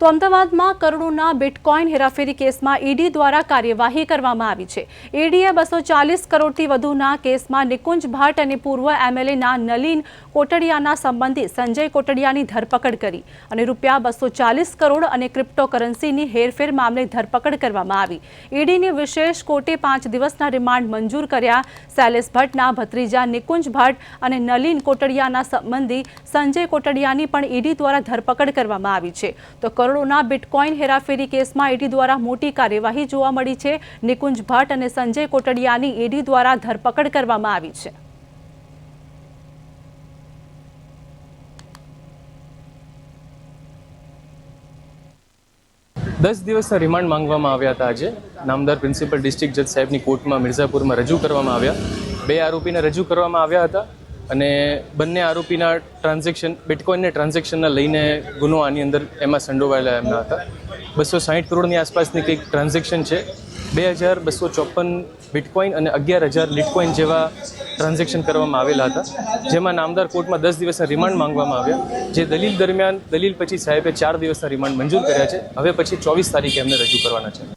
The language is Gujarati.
તો અમદાવાદમાં કરોડોના બિટકોઇન હેરાફેરી કેસમાં ઈડી દ્વારા કાર્યવાહી કરવામાં આવી છે. ઈડીએ બસો ચાલીસ કરોડથી વધુના કેસમાં નિકુંજ ભટ્ટ અને પૂર્વ એમએલએના નલીન કોટડિયાના સંબંધી સંજય કોટડિયાની ધરપકડ કરી અને રૂપિયા બસો ચાલીસ કરોડ અને ક્રિપ્ટોકરન્સીની હેરફેર મામલે ધરપકડ કરવામાં આવી. ઈડીની વિશેષ કોર્ટે પાંચ દિવસના રિમાન્ડ મંજૂર કર્યા. શૈલેષ ભટ્ટના ભત્રીજા નિકુંજ ભટ્ટ અને નલીન કોટડિયાના સંબંધી સંજય કોટડિયાની પણ ઈડી દ્વારા ધરપકડ કરવામાં આવી છે. તો કરોડોના બિટકોઇન હેરાફેરી કેસમાં ઈડી દ્વારા મોટી કાર્યવાહી જોવા મળી છે. નિકુંજ ભટ્ટ અને સંજય કોટડિયાની ઈડી દ્વારા ધરપકડ કરવામાં આવી છે. દસ દિવસના રિમાન્ડ માંગવામાં આવ્યા હતા આજે. નામદાર પ્રિન્સિપલ ડિસ્ટ્રિક્ટ જજ સાહેબની કોર્ટમાં મિર્ઝાપુરમાં રજૂ કરવામાં આવ્યા. બે આરોપીને રજૂ કરવામાં આવ્યા હતા. અને બંને આરોપીના ટ્રાન્ઝેક્શન બિટકોઇનને ટ્રાન્ઝેક્શનના લઈને ગુનો આની અંદર એમાં સંડોવાયેલા એમના હતા. બસો સાહીઠ કરોડની આસપાસની કંઈક ટ્રાન્ઝેક્શન છે. બે હજાર બસો ચોપન બિટકોઇન અને અગિયાર હજાર લિટકોઇન જેવા ટ્રાન્ઝેક્શન કરવામાં આવેલા હતા. જેમાં નામદાર કોર્ટમાં દસ દિવસના રિમાન્ડ માંગવામાં આવ્યા. જે દલીલ દરમિયાન દલીલ પછી સાહેબે ચાર દિવસના રિમાન્ડ મંજૂર કર્યા છે. હવે પછી ચોવીસ તારીખે એમને રજૂ કરવાના છે.